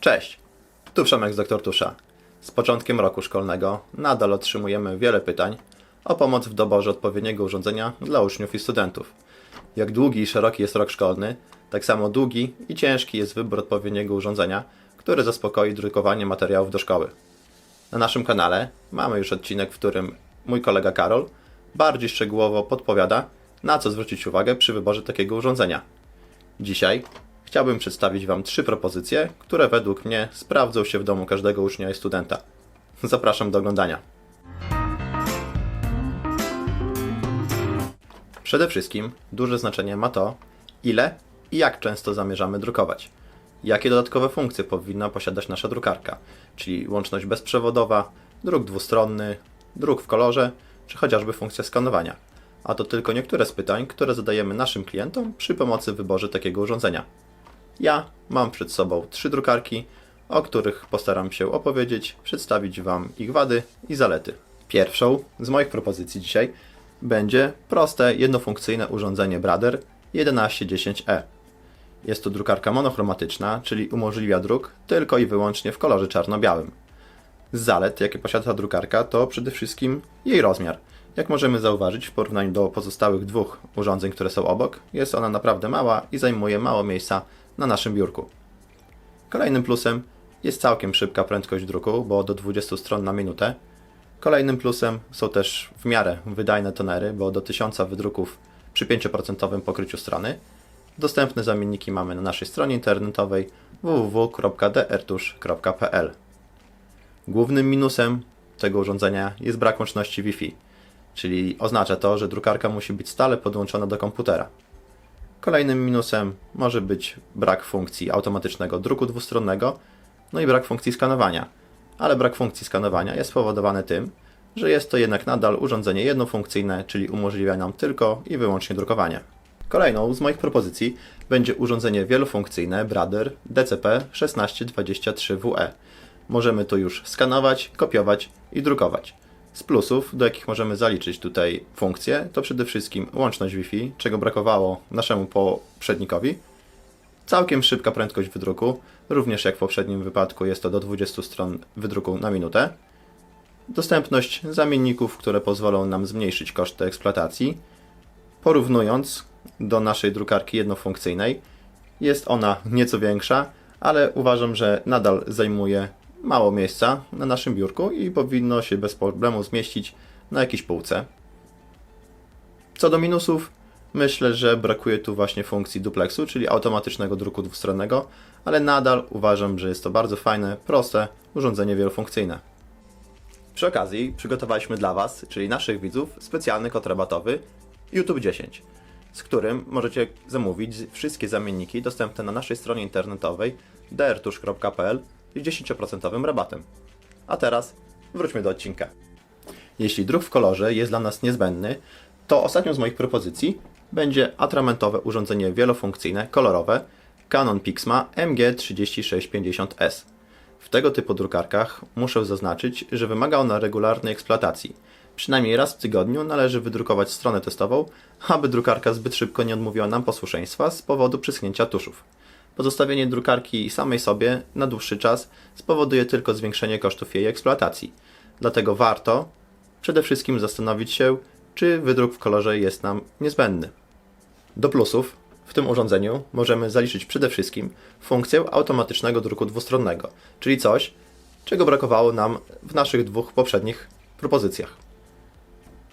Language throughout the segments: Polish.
Cześć, tu Przemek z Doktor Tusza. Z początkiem roku szkolnego nadal otrzymujemy wiele pytań o pomoc w doborze odpowiedniego urządzenia dla uczniów i studentów. Jak długi i szeroki jest rok szkolny, tak samo długi i ciężki jest wybór odpowiedniego urządzenia, które zaspokoi drukowanie materiałów do szkoły. Na naszym kanale mamy już odcinek, w którym mój kolega Karol bardziej szczegółowo podpowiada, na co zwrócić uwagę przy wyborze takiego urządzenia. Dzisiaj chciałbym przedstawić Wam trzy propozycje, które według mnie sprawdzą się w domu każdego ucznia i studenta. Zapraszam do oglądania. Przede wszystkim duże znaczenie ma to, ile i jak często zamierzamy drukować. Jakie dodatkowe funkcje powinna posiadać nasza drukarka, czyli łączność bezprzewodowa, druk dwustronny, druk w kolorze, czy chociażby funkcja skanowania. A to tylko niektóre z pytań, które zadajemy naszym klientom przy pomocy wyborze takiego urządzenia. Ja mam przed sobą trzy drukarki, o których postaram się opowiedzieć, przedstawić Wam ich wady i zalety. Pierwszą z moich propozycji dzisiaj będzie proste, jednofunkcyjne urządzenie Brother 1110E. Jest to drukarka monochromatyczna, czyli umożliwia druk tylko i wyłącznie w kolorze czarno-białym. Z zalet, jakie posiada ta drukarka, to przede wszystkim jej rozmiar. Jak możemy zauważyć w porównaniu do pozostałych dwóch urządzeń, które są obok, jest ona naprawdę mała i zajmuje mało miejsca na naszym biurku. Kolejnym plusem jest całkiem szybka prędkość druku, bo do 20 stron na minutę. Kolejnym plusem są też w miarę wydajne tonery, bo do 1000 wydruków przy 5% pokryciu strony. Dostępne zamienniki mamy na naszej stronie internetowej www.drtusz.pl. Głównym minusem tego urządzenia jest brak łączności Wi-Fi, czyli oznacza to, że drukarka musi być stale podłączona do komputera. Kolejnym minusem może być brak funkcji automatycznego druku dwustronnego, no i brak funkcji skanowania. Ale brak funkcji skanowania jest spowodowany tym, że jest to jednak nadal urządzenie jednofunkcyjne, czyli umożliwia nam tylko i wyłącznie drukowanie. Kolejną z moich propozycji będzie urządzenie wielofunkcyjne Brother DCP-1623WE. Możemy tu już skanować, kopiować i drukować. Z plusów, do jakich możemy zaliczyć tutaj funkcje, to przede wszystkim łączność Wi-Fi, czego brakowało naszemu poprzednikowi. Całkiem szybka prędkość wydruku, również jak w poprzednim wypadku jest to do 20 stron wydruku na minutę. Dostępność zamienników, które pozwolą nam zmniejszyć koszty eksploatacji. Porównując do naszej drukarki jednofunkcyjnej, jest ona nieco większa, ale uważam, że nadal zajmuje mało miejsca na naszym biurku i powinno się bez problemu zmieścić na jakiejś półce. Co do minusów, myślę, że brakuje tu właśnie funkcji duplexu, czyli automatycznego druku dwustronnego, ale nadal uważam, że jest to bardzo fajne, proste urządzenie wielofunkcyjne. Przy okazji przygotowaliśmy dla Was, czyli naszych widzów, specjalny kod rabatowy YouTube 10, z którym możecie zamówić wszystkie zamienniki dostępne na naszej stronie internetowej drtusz.pl z 10% rabatem. A teraz wróćmy do odcinka. Jeśli druk w kolorze jest dla nas niezbędny, to ostatnią z moich propozycji będzie atramentowe urządzenie wielofunkcyjne, kolorowe Canon Pixma MG3650S. W tego typu drukarkach muszę zaznaczyć, że wymaga ona regularnej eksploatacji. Przynajmniej raz w tygodniu należy wydrukować stronę testową, aby drukarka zbyt szybko nie odmówiła nam posłuszeństwa z powodu przyschnięcia tuszów. Pozostawienie drukarki samej sobie na dłuższy czas spowoduje tylko zwiększenie kosztów jej eksploatacji. Dlatego warto przede wszystkim zastanowić się, czy wydruk w kolorze jest nam niezbędny. Do plusów w tym urządzeniu możemy zaliczyć przede wszystkim funkcję automatycznego druku dwustronnego, czyli coś, czego brakowało nam w naszych dwóch poprzednich propozycjach.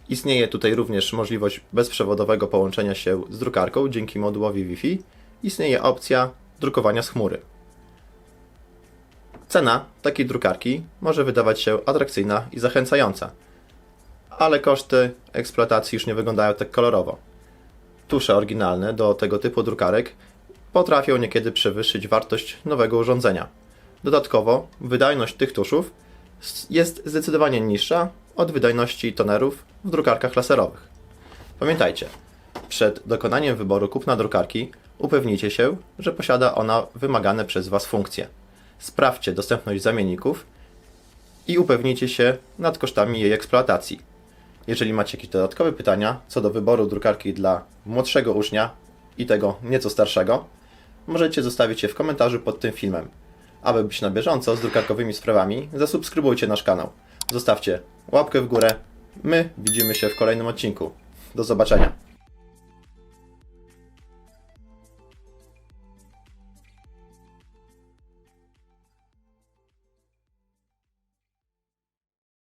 Istnieje tutaj również możliwość bezprzewodowego połączenia się z drukarką dzięki modułowi Wi-Fi. Istnieje opcja drukowania z chmury. Cena takiej drukarki może wydawać się atrakcyjna i zachęcająca, ale koszty eksploatacji już nie wyglądają tak kolorowo. Tusze oryginalne do tego typu drukarek potrafią niekiedy przewyższyć wartość nowego urządzenia. Dodatkowo, wydajność tych tuszów jest zdecydowanie niższa od wydajności tonerów w drukarkach laserowych. Pamiętajcie, przed dokonaniem wyboru kupna drukarki upewnijcie się, że posiada ona wymagane przez Was funkcje. Sprawdźcie dostępność zamienników i upewnijcie się nad kosztami jej eksploatacji. Jeżeli macie jakieś dodatkowe pytania co do wyboru drukarki dla młodszego ucznia i tego nieco starszego, możecie zostawić je w komentarzu pod tym filmem. Aby być na bieżąco z drukarkowymi sprawami, zasubskrybujcie nasz kanał. Zostawcie łapkę w górę. My widzimy się w kolejnym odcinku. Do zobaczenia.